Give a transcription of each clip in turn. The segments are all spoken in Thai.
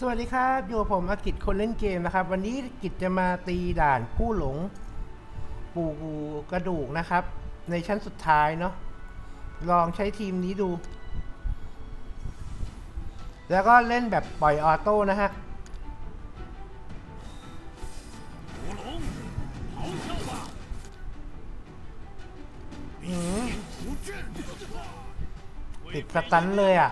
สวัสดีครับ อยู่กับผมอากิจคนเล่นเกมนะครับ วันนี้กิจจะมาตีด่านผู้หลงปูกระดูกนะครับ ในชั้นสุดท้ายเนาะลองใช้ทีมนี้ดู แล้วก็เล่นแบบปล่อยออโต้นะฮะติดสตันเลยอะ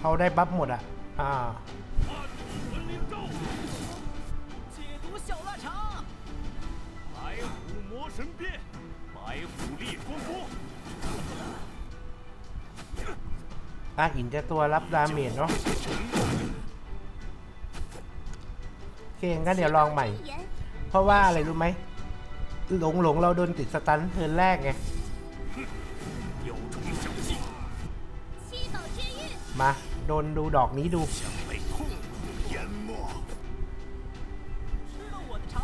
เขาได้บัฟหมดอะ อ่าตาหินจะตัวรับดาเมจเนาะเคงก็เดี๋ยวลองใหม่ เพราะว่าอะไรรู้ไหม หลงหลงเราโดนติดสตันเทินแรกไง มา โดนดูดอกนี้ดู 将被痛苦淹没。吃了我的肠，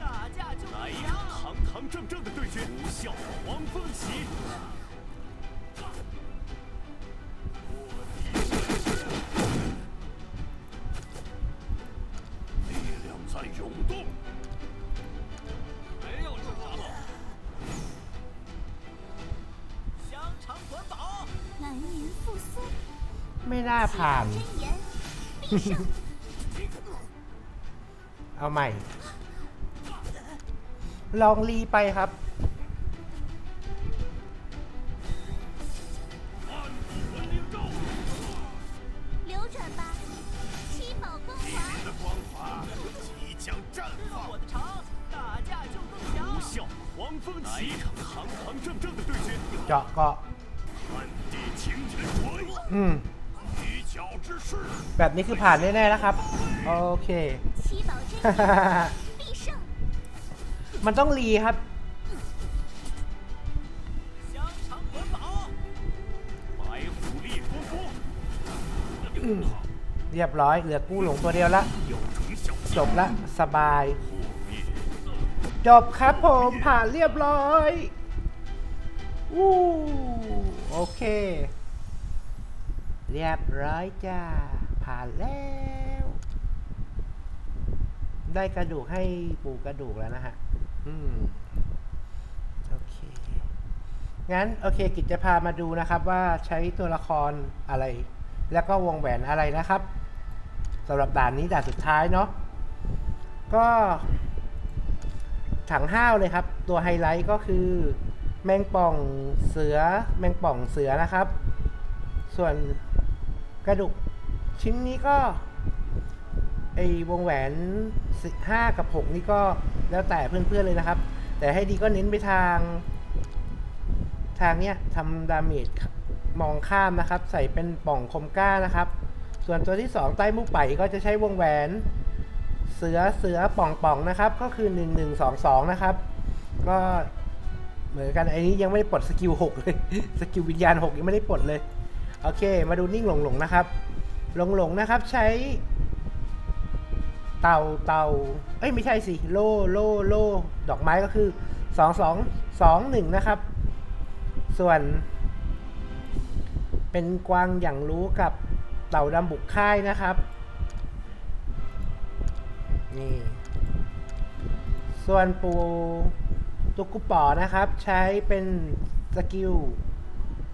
打架就来一能赢。场堂堂正正的对决，不笑黄风起。 ไม่น่าผ่าน เอาใหม่ ลองรีไปครับเจาะก็อืม แบบนี้คือผ่านแน่ๆแล้วครับ โอเค มันต้องรีครับ เรียบร้อย เหลือกู้หลงตัวเดียวละ จบละ สบาย จบครับผม ผ่านเรียบร้อย อู้โอเค เรียบร้อยจ้า ผ่านแล้ว ได้กระดูกให้ปูกระดูกแล้วนะฮะ อืม โอเค งั้น โอเค กิจจะพามาดูนะครับ ว่าใช้ตัวละครอะไร แล้วก็วงแหวนอะไรนะครับสำหรับด่านนี้ด่านสุดท้ายเนาะ ก็ถังห้าวเลยครับ ตัวไฮไลท์ก็คือ แมงป่องเสือ แมงป่องเสือนะครับ ส่วนกระดูกชิ้นนี้ก็ไอวงแหวนห้ากับหกนี่ก็แล้วแต่เพื่อนๆเลยนะครับ แต่ให้ดีก็เน้นไปทาง ทางเนี้ยทำดาเมจมองข้ามนะครับ ใส่เป็นป่องคมกล้านะครับ ส่วนตัวที่สองใต้มุกไปก็จะใช้วงแหวน เสือเสือป่องป่องนะครับ ก็คือ 1 1 2 2 นะครับ ก็เหมือนกันไอ้นี้ยังไม่ได้ปลดสกิล6เลย สกิลวิญญาณ 6 ยังไม่ได้ปลดเลย โอเค มาดูนิ่งหลงหลงนะครับ หลงหลงนะครับใช้ เตาเตาเอ้ยไม่ใช่สิ โลโลโลดอกไม้ก็คือ2 2 2 1นะครับ ส่วน เป็นกวางอย่างรู้กับเต่าดำบุกค่ายนะครับ นี่ ส่วนปูตุกกุปอนะครับ ใช้เป็นสกิล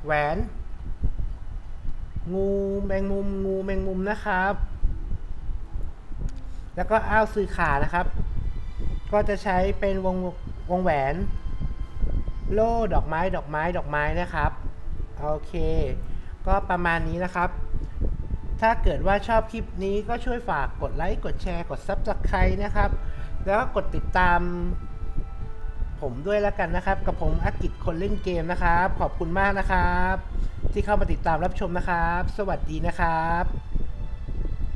แหวน งูแมงมุมงูแมงมุมนะครับ แล้วก็อ้าวซื้อขานะครับ ก็จะใช้เป็นวงวงแหวน โล่ดอกไม้ดอกไม้ดอกไม้นะครับ โอเค ก็ประมาณนี้นะครับ ถ้าเกิดว่าชอบคลิปนี้ก็ช่วยฝากกดไลค์กดแชร์กด Subscribe นะครับ แล้วก็กดติดตาม ผมด้วยแล้วกันนะครับ กับผมอากิจคนเล่นเกมนะครับ ขอบคุณมากนะครับ ที่เข้ามาติดตามรับชมนะครับ สวัสดีนะครับ